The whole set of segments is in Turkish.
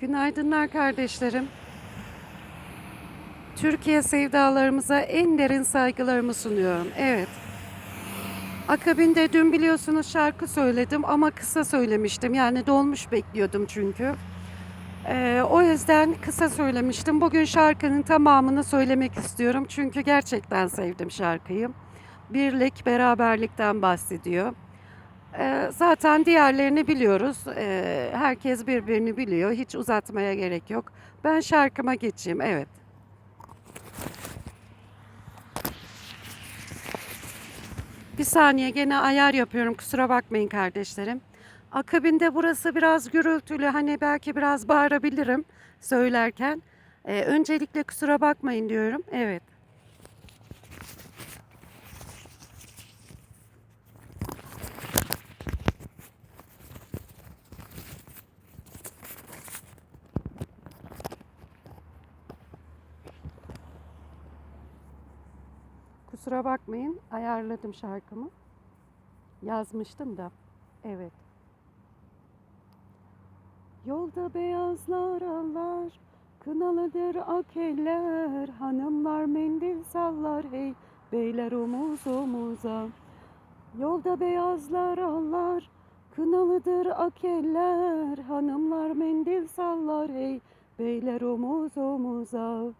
Günaydınlar kardeşlerim. Türkiye sevdalarımıza en derin saygılarımı sunuyorum. Evet. Akabinde dün biliyorsunuz şarkı söyledim ama kısa söylemiştim. Yani dolmuş bekliyordum çünkü. Ee, o yüzden kısa söylemiştim. Bugün şarkının tamamını söylemek istiyorum. Çünkü gerçekten sevdim şarkıyı. Birlik, beraberlikten bahsediyor. Ee, zaten diğerlerini biliyoruz. Ee, herkes birbirini biliyor. Hiç uzatmaya gerek yok. Ben şarkıma geçeyim. Evet. Bir saniye gene ayar yapıyorum. Kusura bakmayın kardeşlerim. Akabinde burası biraz gürültülü. Hani belki biraz bağırabilirim söylerken. Ee, öncelikle kusura bakmayın diyorum. Evet. Kusura bakmayın. Ayarladım şarkımı. Yazmıştım da. Evet. Yolda beyazlar allar, kınalıdır ak eller, hanımlar mendil sallar hey, beyler omuz omuza. Yolda beyazlar allar, kınalıdır ak eller, hanımlar mendil sallar hey, beyler omuz omuza.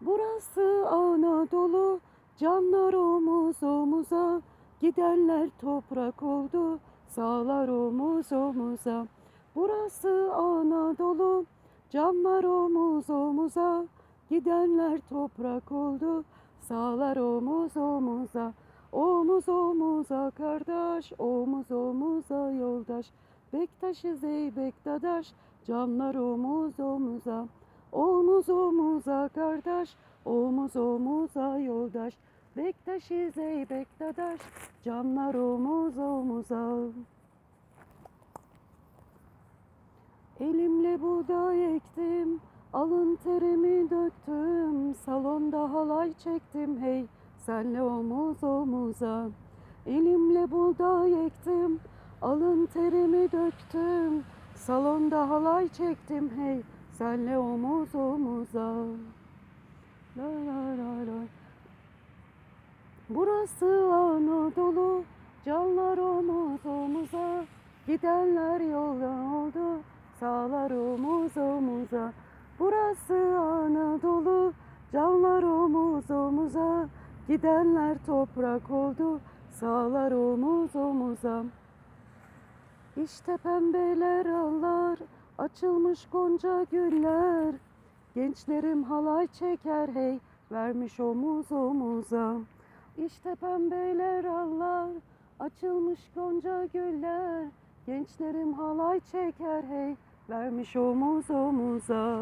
Burası Anadolu, canlar omuz omuza, gidenler toprak oldu, sağlar omuz omuza. Burası Anadolu, canlar omuz omuza, gidenler toprak oldu, sağlar omuz omuza. Omuz omuza kardeş, omuz omuza yoldaş, Bektaşız ey Bekdadaş, canlar omuz omuza. Omuz omuza kardeş, omuz omuza yoldaş, Bektaşız ey Bekdadaş, canlar omuz omuza. Elimle buğday ektim, alın terimi döktüm, salonda halay çektim hey, senle omuz omuza. Elimle buğday ektim, alın terimi döktüm, salonda halay çektim hey, senle omuz omuza. La la la la. Burası Anadolu, canlar omuz omuza, gidenler yoldan oldu, sağlar omuz omuza. Burası Anadolu, canlar omuz omuza, gidenler toprak oldu, sağlar omuz omuza. İşte pembeler allar, açılmış gonca güller, gençlerim halay çeker hey, vermiş omuz omuza. İşte pembeler allar, açılmış gonca güller, gençlerim halay çeker hey, vermiş omuz omuza.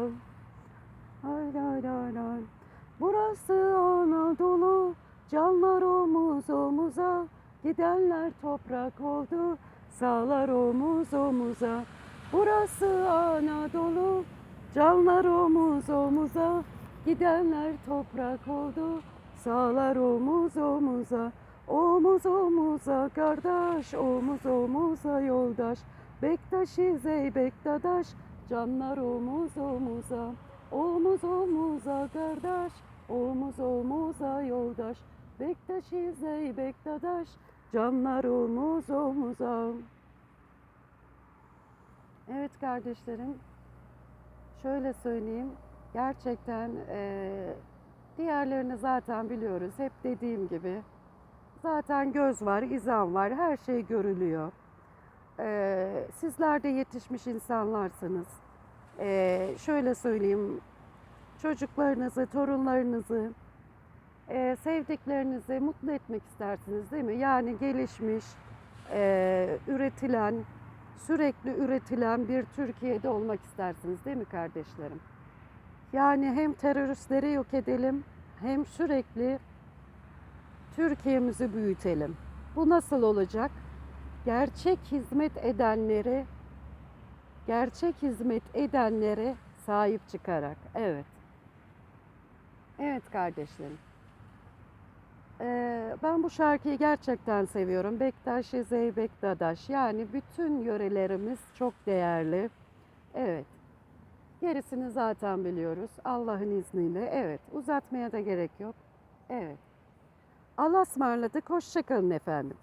Hay lay lay lay. Burası Anadolu, canlar omuz omuza, gidenler toprak oldu, sağlar omuz omuza. Burası Anadolu, canlar omuz omuza, gidenler toprak oldu, sağlar omuz omuza. Omuz omuza kardeş, omuz omuza yoldaş, Bektaşız ey Bekdadaş, canlar omuz omuza. Omuz omuza kardeş, omuz omuza yoldaş, Bektaşız ey Bekdadaş, canlar omuz omuza. Evet kardeşlerim, şöyle söyleyeyim, gerçekten eee diğerlerini zaten biliyoruz. Hep dediğim gibi, zaten göz var, izan var, her şey görülüyor. Eee sizler de yetişmiş insanlarsınız. Eee, şöyle söyleyeyim, çocuklarınızı, torunlarınızı, eee, sevdiklerinizi mutlu etmek istersiniz değil mi? Yani gelişmiş, eee, üretilen, sürekli üretilen bir Türkiye'de olmak istersiniz değil mi kardeşlerim? Yani hem teröristleri yok edelim hem sürekli Türkiye'mizi büyütelim. Bu nasıl olacak? Gerçek hizmet edenlere gerçek hizmet edenlere sahip çıkarak. Evet. Evet kardeşlerim. Ben bu şarkıyı gerçekten seviyorum. Bektaşi Zeybek Dadaş. Yani bütün yörelerimiz çok değerli. Evet. Gerisini zaten biliyoruz. Allah'ın izniyle. Evet. Uzatmaya da gerek yok. Evet. Allah'a ısmarladık. Hoşçakalın efendim.